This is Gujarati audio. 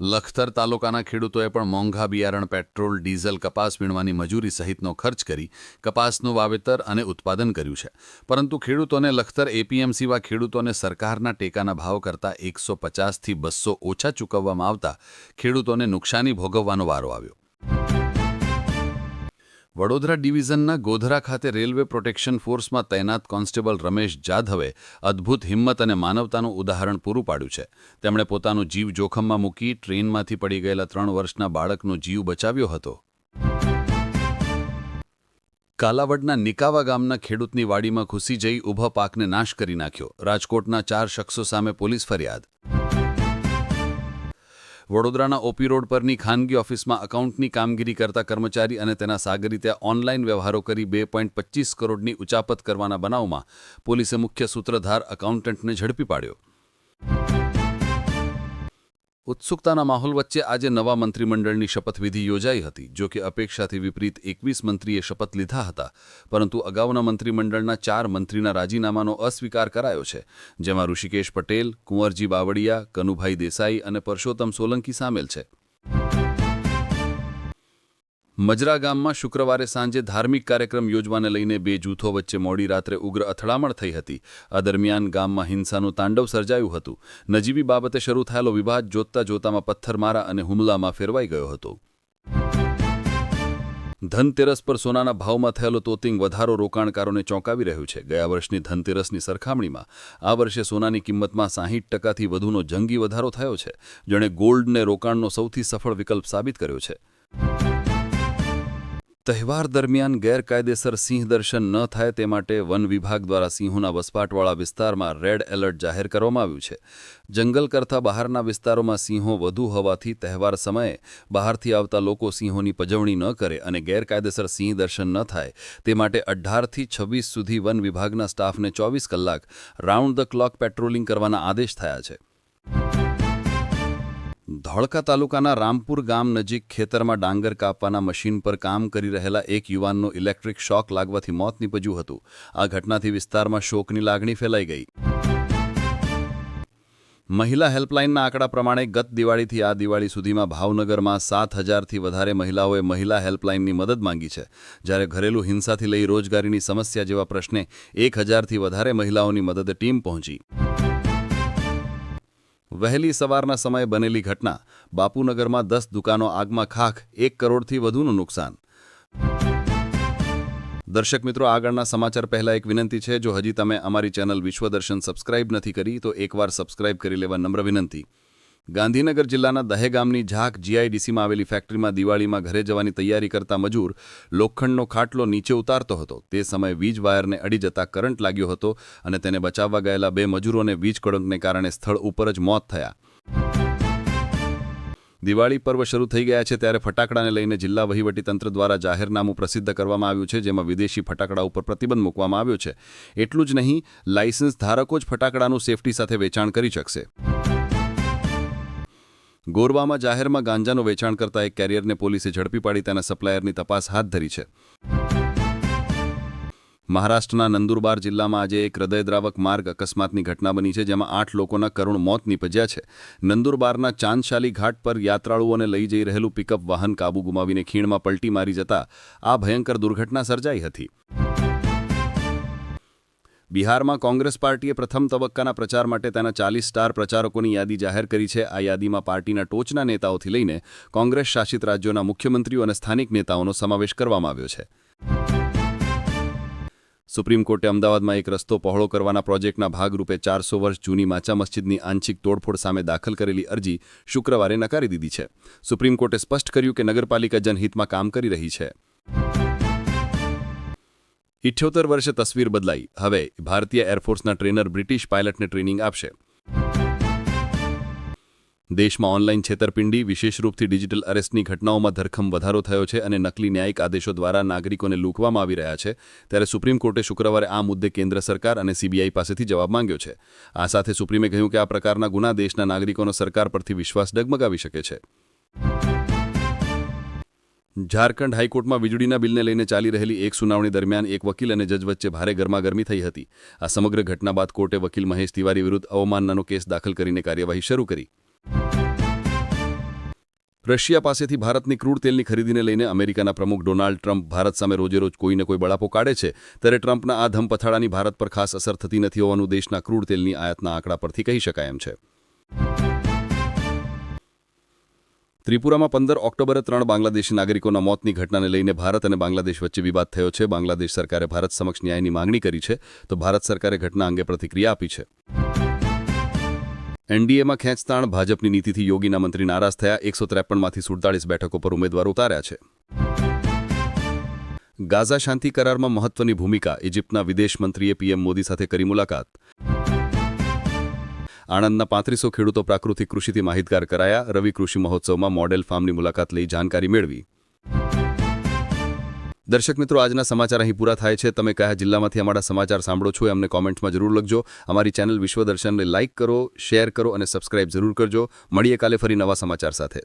લખતર તાલુકાના ખેડૂતોએ પણ મોંઘા બિયારણ, પેટ્રોલ, ડીઝલ, કપાસ વીણવાની મજૂરી સહિતનો ખર્ચ કરી કપાસનું વાવેતર અને ઉત્પાદન કર્યું છે. પરંતુ ખેડૂતોને લખતર એપીએમસીવા ખેડૂતોને સરકારના ટેકાના ભાવ કરતાં એકસો પચાસથી બસો ઓછા ચૂકવવામાં આવતા ખેડૂતોને નુકસાની ભોગવવાનો વારો આવ્યો. વડોદરા ડિવિઝનના ગોધરા ખાતે રેલવે પ્રોટેક્શન ફોર્સમાં તૈનાત કોન્સ્ટેબલ રમેશ જાધવે અદ્ભુત હિંમત અને માનવતાનું ઉદાહરણ પૂરું પાડ્યું છે. તેમણે પોતાનો જીવ જોખમમાં મૂકી ટ્રેનમાંથી પડી ગયેલા ત્રણ વર્ષના બાળકનો જીવ બચાવ્યો હતો. કાલાવડના નિકાવા ગામના ખેડૂતની વાડીમાં ઘૂસી જઈ ઊભા પાકને નાશ કરી નાખ્યો. રાજકોટના ચાર શખ્સો સામે પોલીસ ફરિયાદ. વડોદરાના ઓપી રોડ પરની ખાનગી ઓફિસમાં એકાઉન્ટની કામગીરી કરતા કર્મચારી અને તેના સાગરીત્યા ઓનલાઈન વ્યવહારો કરી બે કરોડની ઉચાપત કરવાના બનાવમાં પોલીસે મુખ્ય સૂત્રધાર એકાઉન્ટન્ટને ઝડપી પાડ્યો. ઉત્સુકતાના માહોલ વચ્ચે આજે નવા મંત્રીમંડળની શપથવિધિ યોજાઈ હતી, જો કે અપેક્ષાથી વિપરીત એકવીસ મંત્રીએ શપથ લીધા હતા, પરંતુ અગાઉના મંત્રીમંડળના ચાર મંત્રીના રાજીનામાનો અસ્વીકાર કરાયો છે, જેમાં ઋષિકેશ પટેલ, કુંવરજી બાવળિયા, કનુભાઈ દેસાઈ અને પરસોત્તમ સોલંકી સામેલ છે. મજરા ગામમાં શુક્રવારે સાંજે ધાર્મિક કાર્યક્રમ યોજવાને લઈને બે જૂથો વચ્ચે મોડી રાત્રે ઉગ્ર અથડામણ થઈ હતી. આ દરમિયાન ગામમાં હિંસાનું તાંડવ સર્જાયું હતું. નજીવી બાબતે શરૂ થયેલો વિવાદ જોતતા જોતામાં પથ્થરમારા અને હુમલામાં ફેરવાઈ ગયો હતો. ધનતેરસ પર સોનાના ભાવમાં થયેલો તોતિંગ વધારો રોકાણકારોને ચોંકાવી રહ્યું છે. ગયા વર્ષની ધનતેરસની સરખામણીમાં આ વર્ષે સોનાની કિંમતમાં સાહીઠ ટકાથી વધુનો જંગી વધારો થયો છે, જેણે ગોલ્ડને રોકાણનો સૌથી સફળ વિકલ્પ સાબિત કર્યો છે. તહેવાર દરમિયાન ગેરકાયદેસર સિંહ દર્શન ન થાય તે માટે વન વિભાગ દ્વારા સિંહોના વસવાટવાળા વિસ્તારમાં રેડ એલર્ટ જાહેર કરવામાં આવ્યું છે. જંગલ કરતાં બહારના વિસ્તારોમાં સિંહો વધુ હોવાથી તહેવાર સમયે બહારથી આવતા લોકો સિંહોની પજવણી ન કરે અને ગેરકાયદેસર સિંહ દર્શન ન થાય. તે માટે અઢારથી છવ્વીસ સુધી વન વિભાગના સ્ટાફને ચોવીસ કલાક રાઉન્ડ ધ ક્લોક પેટ્રોલિંગ કરવાના આદેશ થયા છે. ધોળકા તાલુકાના રામપુર ગામ નજીક ખેતરમાં ડાંગર કાપવાના મશીન પર કામ કરી રહેલા એક યુવાનનો ઇલેક્ટ્રિક શોક લાગવાથી મોત નીપજ્યું હતું. આ ઘટનાથી વિસ્તારમાં શોકની લાગણી ફેલાઈ ગઈ. મહિલા હેલ્પલાઇનના આંકડા પ્રમાણે ગત દિવાળીથી આ દિવાળી સુધીમાં ભાવનગરમાં સાત હજારથી વધારે મહિલાઓએ મહિલા હેલ્પલાઇનની મદદ માંગી છે. જ્યારે ઘરેલું હિંસાથી લઈ રોજગારીની સમસ્યા જેવા પ્રશ્ને એક હજારથી વધારે મહિલાઓની મદદે ટીમ પહોંચી. વહેલી સવારના સમયે બનેલી ઘટના બાપુનગરમાં દસ દુકાનો આગમાં ખાખ એક કરોડથી વધુનું નુકસાન. દર્શક મિત્રો, આગળના સમાચાર પહેલા એક વિનંતી છે. જો હજી તમે અમારી ચેનલ વિશ્વદર્શન સબસ્ક્રાઇબ નથી કરી, તો એકવાર સબસ્ક્રાઇબ કરી લેવા નમ્ર વિનંતી. ગાંધીનગર જિલ્લાના દહેગામની ઝાક જીઆઈડીસીમાં આવેલી ફેક્ટરીમાં દિવાળીમાં ઘરે જવાની તૈયારી કરતા મજૂર લોખંડનો ખાટલો નીચે ઉતારતો હતો. તે સમયે વીજ વાયરને અડી જતા કરંટ લાગ્યો હતો અને તેને બચાવવા ગયેલા બે મજૂરોને વીજ કડંકને કારણે સ્થળ ઉપર જ મોત થયા. દિવાળી પર્વ શરૂ થઈ ગયા છે ત્યારે ફટાકડાને લઈને જિલ્લા વહીવટીતંત્ર દ્વારા જાહેરનામું પ્રસિદ્ધ કરવામાં આવ્યું છે, જેમાં વિદેશી ફટાકડા ઉપર પ્રતિબંધ મૂકવામાં આવ્યો છે. એટલું જ નહીં, લાયસન્સ ધારકો જ ફટાકડાનું સેફટી સાથે વેચાણ કરી શકશે. ગોરવામાં જાહેરમાં ગાંજાનું વેચાણ કરતા એક કેરિયરને પોલીસે ઝડપી પાડી તેના સપ્લાયરની તપાસ હાથ ધરી છે. મહારાષ્ટ્રના નંદુરબાર જિલ્લામાં આજે એક હૃદયદ્રાવક માર્ગ અકસ્માતની ઘટના બની છે, જેમાં આઠ લોકોના કરુણ મોત નીપજ્યા છે. નંદુરબારના ચાંદશાલી ઘાટ પર યાત્રાળુઓને લઈ જઈ રહેલું પિકઅપ વાહન કાબુ ગુમાવીને ખીણમાં પલટી મારી જતા આ ભયંકર દુર્ઘટના સર્જાઈ હતી. બિહારમાં કોંગ્રેસ પાર્ટીએ પ્રથમ તબક્કાના પ્રચાર માટે તેના ચાલીસ સ્ટાર પ્રચારકોની યાદી જાહેર કરી છે. આ યાદીમાં પાર્ટીના ટોચના નેતાઓથી લઈને કોંગ્રેસ શાસિત રાજ્યોના મુખ્યમંત્રીઓ અને સ્થાનિક નેતાઓનો સમાવેશ કરવામાં આવ્યો છે. સુપ્રીમ કોર્ટે અમદાવાદમાં એક રસ્તો પહોળો કરવાના પ્રોજેક્ટના ભાગરૂપે ચારસો વર્ષ જૂની માચા મસ્જિદની આંશિક તોડફોડ સામે દાખલ કરેલી અરજી શુક્રવારે નકારી દીધી છે. સુપ્રીમ કોર્ટે સ્પષ્ટ કર્યું કે નગરપાલિકા જનહિતમાં કામ કરી રહી છે. ઇઠ્યોતેર વર્ષે તસવીર બદલાઈ. હવે ભારતીય એરફોર્સના ટ્રેનર બ્રિટિશ પાયલટને ટ્રેનિંગ આપશે. દેશમાં ઓનલાઈન છેતરપિંડી, વિશેષ રૂપથી ડિજિટલ અરેસ્ટની ઘટનાઓમાં ધરખમ વધારો થયો છે અને નકલી ન્યાયિક આદેશો દ્વારા નાગરિકોને લૂંટવામાં આવી રહ્યા છે. ત્યારે સુપ્રીમ કોર્ટે શુક્રવારે આ મુદ્દે કેન્દ્ર સરકાર અને સીબીઆઈ પાસેથી જવાબ માંગ્યો છે. આ સાથે સુપ્રીમે કહ્યું કે આ પ્રકારના ગુના દેશના નાગરિકોનો સરકાર પરથી વિશ્વાસ ડગમગાવી શકે છે. ઝારખંડ હાઈકોર્ટમાં વીજળીના બિલને લઈને ચાલી રહેલી એક સુનાવણી દરમિયાન એક વકીલ અને જજ વચ્ચે ભારે ગરમાગરમી થઈ હતી. આ સમગ્ર ઘટના બાદ કોર્ટે વકીલ મહેશ તિવારી વિરુદ્ધ અવમાનનાનો કેસ દાખલ કરીને કાર્યવાહી શરૂ કરી. રશિયા પાસેથી ભારતની ક્રૂડ તેલની ખરીદીને લઈને અમેરિકાના પ્રમુખ ડોનાલ્ડ ટ્રમ્પ ભારત સામે રોજેરોજ કોઈને કોઈ બળાપો કાઢે છે, ત્યારે ટ્રમ્પના આ ધમપથાડાની ભારત પર ખાસ અસર થતી નથી હોવાનું દેશના ક્રૂડ તેલની આયાતના આંકડા પરથી કહી શકાય એમ છે. ત્રિપુરામાં પંદર ઓક્ટોબરે ત્રણ બાંગ્લાદેશી નાગરિકોના મોતની ઘટનાને લઈને ભારત અને બાંગ્લાદેશ વચ્ચે વિવાદ થયો છે. બાંગ્લાદેશ સરકારે ભારત સમક્ષ ન્યાયની માંગણી કરી છે તો ભારત સરકારે ઘટના અંગે પ્રતિક્રિયા આપી છે. એનડીએમાં ખેંચતાણ, ભાજપની નીતિથી યોગીના મંત્રી નારાજ થયા, એકસો ત્રેપનમાંથી સુડતાળીસ બેઠકો પર ઉમેદવારો ઉતાર્યા છે. ગાઝા શાંતિ કરારમાં મહત્વની ભૂમિકા, ઇજિપ્તના વિદેશ મંત્રીએ પીએમ મોદી સાથે કરી મુલાકાત. આણંદના પાંત્રીસો ખેડૂતો પ્રાકૃતિક કૃષિથી માહિતગાર કરાયા. રવિ કૃષિ મહોત્સવમાં મોડેલ ફાર્મની મુલાકાત લઈ જાણકારી મેળવી. દર્શક મિત્રો, આજના સમાચાર અહીં પૂરા થાય છે. તમે કયા જિલ્લામાંથી અમારા સમાચાર સાંભળો છો અમને કોમેન્ટમાં જરૂર લખજો. અમારી ચેનલ વિશ્વદર્શનને લાઇક કરો, શેર કરો અને સબસ્ક્રાઇબ જરૂર કરજો. મળીએ કાલે ફરી નવા સમાચાર સાથે.